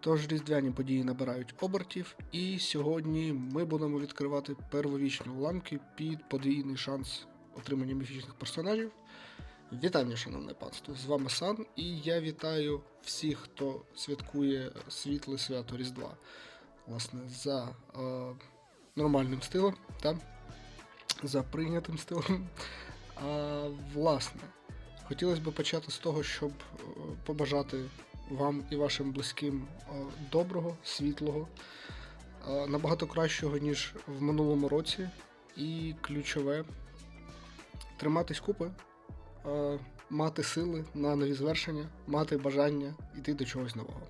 Тож різдвяні події набирають обертів, і сьогодні ми будемо відкривати первовічні уламки під подвійний шанс отримання міфічних персонажів. Вітання, шановне панство! З вами Сан, і я вітаю всіх, хто святкує світле свято Різдва. Власне, за е, нормальним стилем, та? за прийнятим стилем. А, власне, хотілося б почати з того, щоб е, побажати вам і вашим близьким е, доброго, світлого, е, набагато кращого, ніж в минулому році. І ключове триматись купи, е, мати сили на нові звершення, мати бажання йти до чогось нового.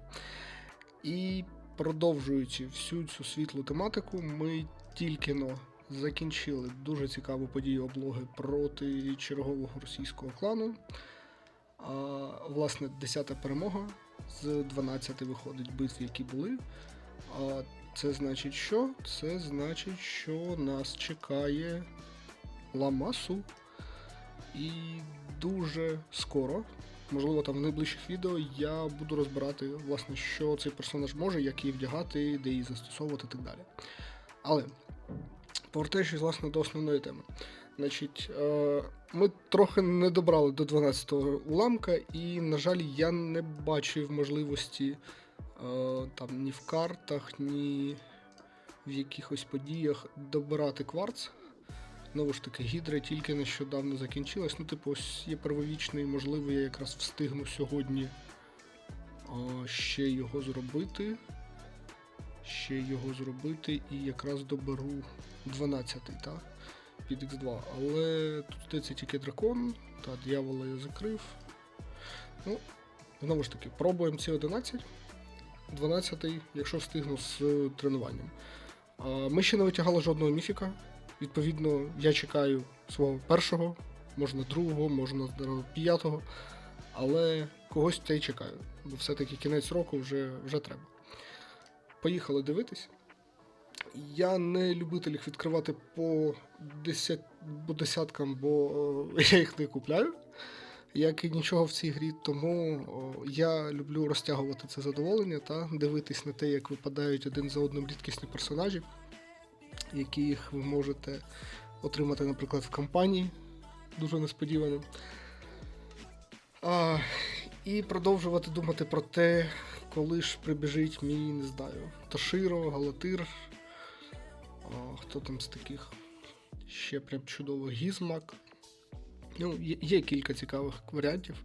І продовжуючи всю цю світлу тематику, ми тільки но закінчили дуже цікаву подію облоги проти чергового російського клану. А, власне, 10-та перемога з 12 виходить битв, які були. А це значить що? Це значить, що нас чекає Ламасу. І дуже скоро, можливо, там в найближчих відео, я буду розбирати, власне, що цей персонаж може, як її вдягати, де її застосовувати і так далі. Але, повертаючись, власне, до основної теми. Значить, е, ми трохи не добрали до 12-го уламка, і, на жаль, я не бачив можливості е, там ні в картах, ні в якихось подіях добирати кварц. Знову ж таки, гідра тільки нещодавно закінчилась. Ну, типу, ось є первовічний, можливо, я якраз встигну сьогодні а, ще його зробити. Ще його зробити і якраз доберу 12-й, так? Під X2. Але тут здається тільки дракон, та дьявола я закрив. Ну, знову ж таки, пробуємо ці 11. 12-й, якщо встигну з тренуванням. А, Ми ще не витягали жодного міфіка. Відповідно, я чекаю свого першого, можна другого, можна п'ятого, але когось та й чекаю, бо все-таки кінець року вже, вже треба. Поїхали дивитись. Я не любитель їх відкривати по, десят, по десяткам, бо е, я їх не купляю, як і нічого в цій грі, тому я люблю розтягувати це задоволення та дивитись на те, як випадають один за одним рідкісні персонажі яких ви можете отримати, наприклад, в кампанії, дуже несподівано. А, І продовжувати думати про те, коли ж прибіжить мій, не знаю, Тоширо, Галатир. Хто там з таких? Ще прям чудово Гізмак. Ну, є кілька цікавих варіантів,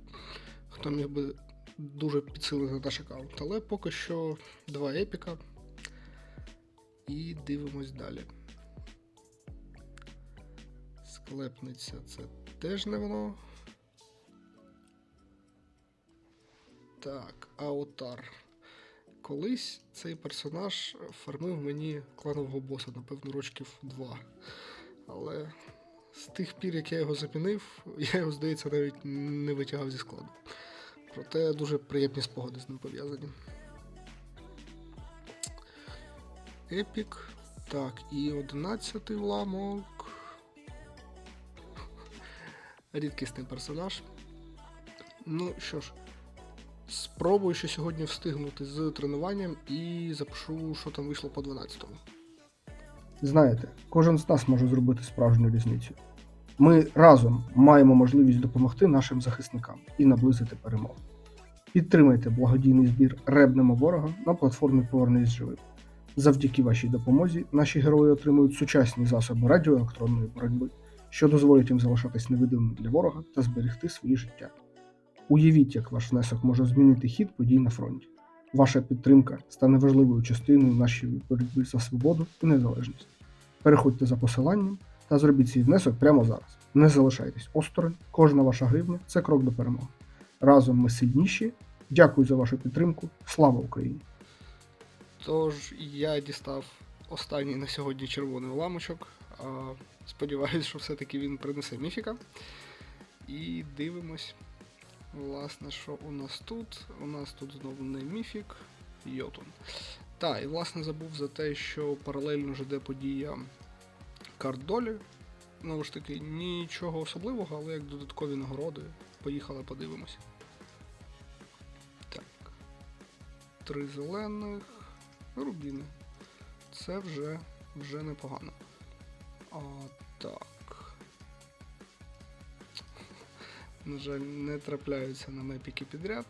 хто міг би дуже підсилити наш аккаунт. Але поки що два епіка. І дивимось далі. Склепниця це теж не воно. Так, Аутар. Колись цей персонаж фармив мені кланового боса, напевно, рочків два. Але з тих пір, як я його замінив, я його, здається, навіть не витягав зі складу. Проте дуже приємні спогади з ним пов'язані. Епік. Так, і 11 уламок. Рідкісний персонаж. Ну що ж, спробую ще сьогодні встигнути з тренуванням і запишу, що там вийшло по 12-му. Знаєте, кожен з нас може зробити справжню різницю. Ми разом маємо можливість допомогти нашим захисникам і наблизити перемогу. Підтримайте благодійний збір Ребнемо ворога на платформі Повернись живим. Завдяки вашій допомозі наші герої отримують сучасні засоби радіоелектронної боротьби, що дозволять їм залишатись невидимими для ворога та зберегти свої життя. Уявіть, як ваш внесок може змінити хід подій на фронті. Ваша підтримка стане важливою частиною нашої боротьби за свободу і незалежність. Переходьте за посиланням та зробіть свій внесок прямо зараз. Не залишайтесь осторонь, кожна ваша гривня це крок до перемоги. Разом ми сильніші. Дякую за вашу підтримку. Слава Україні! Тож я дістав останній на сьогодні червоний уламочок. Сподіваюсь, що все-таки він принесе міфіка. І дивимось. Власне, що у нас тут? У нас тут знову не міфік, Йотун. Так, і власне забув за те, що паралельно ж іде подія карт долі. Знову ж таки, нічого особливого, але як додаткові нагороди. Поїхали, подивимось. Так. три зелених, рубіни. Це вже, вже непогано. А, так. На жаль, не трапляються на мепіки підряд.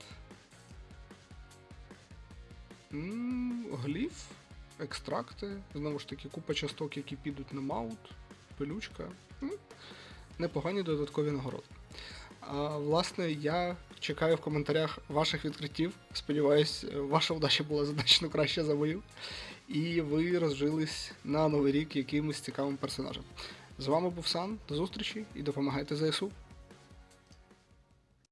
Гліф, екстракти, знову ж таки, купа часток, які підуть на маут, пилючка. Непогані додаткові нагороди. А, власне, я чекаю в коментарях ваших відкриттів. Сподіваюсь, ваша удача була значно краще за мою. І ви розжились на новий рік якимось цікавим персонажем. З вами був Сан, до зустрічі і допомагайте ЗСУ.